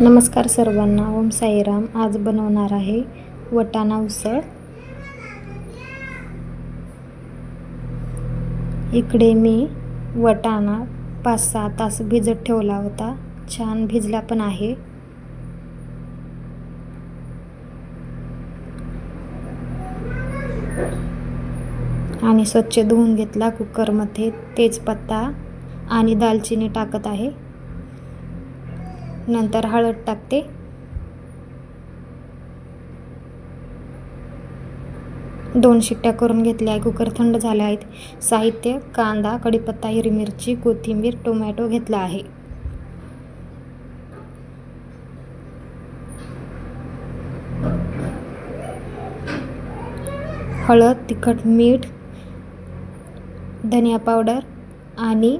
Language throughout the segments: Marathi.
नमस्कार सर्वांना. ओम साईराम. आज बनवणार आहे वटाणा उसळ. इकडे मी वटाणा पाच सहा तास भिजत ठेवला होता. छान भिजला पण आहे. आणि स्वच्छ धुवून घेतला कुकरमध्ये तेजपत्ता आणि दालचिनी टाकत आहे. नंतर हळद टाकते. दोन शिट्ट्या करून घेतल्या. आहे कुकर थंड झाले आहेत. साहित्य कांदा कढीपत्ता हिरवी मिरची कोथिंबीर टोमॅटो घेतला आहे. हळद तिखट मीठ धनिया पावडर आणि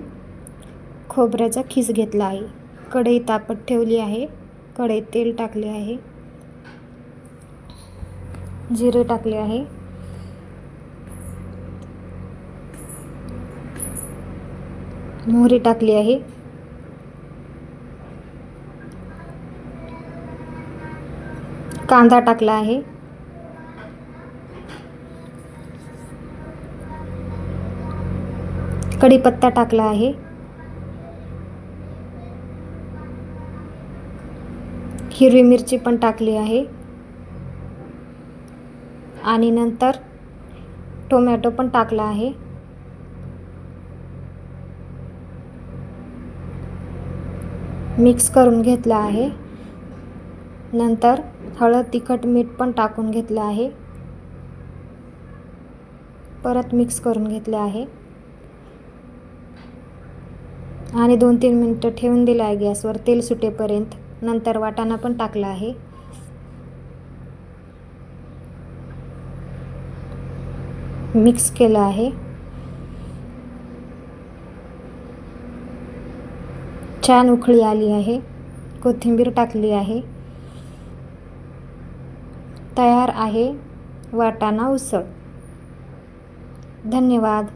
खोबऱ्याचा खीस घेतला आहे. कढई तापत ठेवली आहे. कढईत तेल टाकले आहे. जिरे टाकले आहे. मोहरी टाकली आहे. कांदा टाकला आहे. कढीपत्ता टाकला आहे. हिरवी मिरची पण टाकली आहे. आणि नंतर टोमॅटो पण टाकला आहे. मिक्स करून घेतला आहे. नंतर हळद तिखट मीठ पण टाकून घेतलं आहे. परत मिक्स करून घेतलं आहे. आणि दोन तीन मिनटं ठेवून दिलं आहे गॅसवर तेल सुटेपर्यंत. नंतर वाटाणा पण टाकला आहे. मिक्स केलं आहे. छान उखळी आली आहे. कोथिंबीर टाकली आहे. तयार आहे वाटाणा उसळ. धन्यवाद.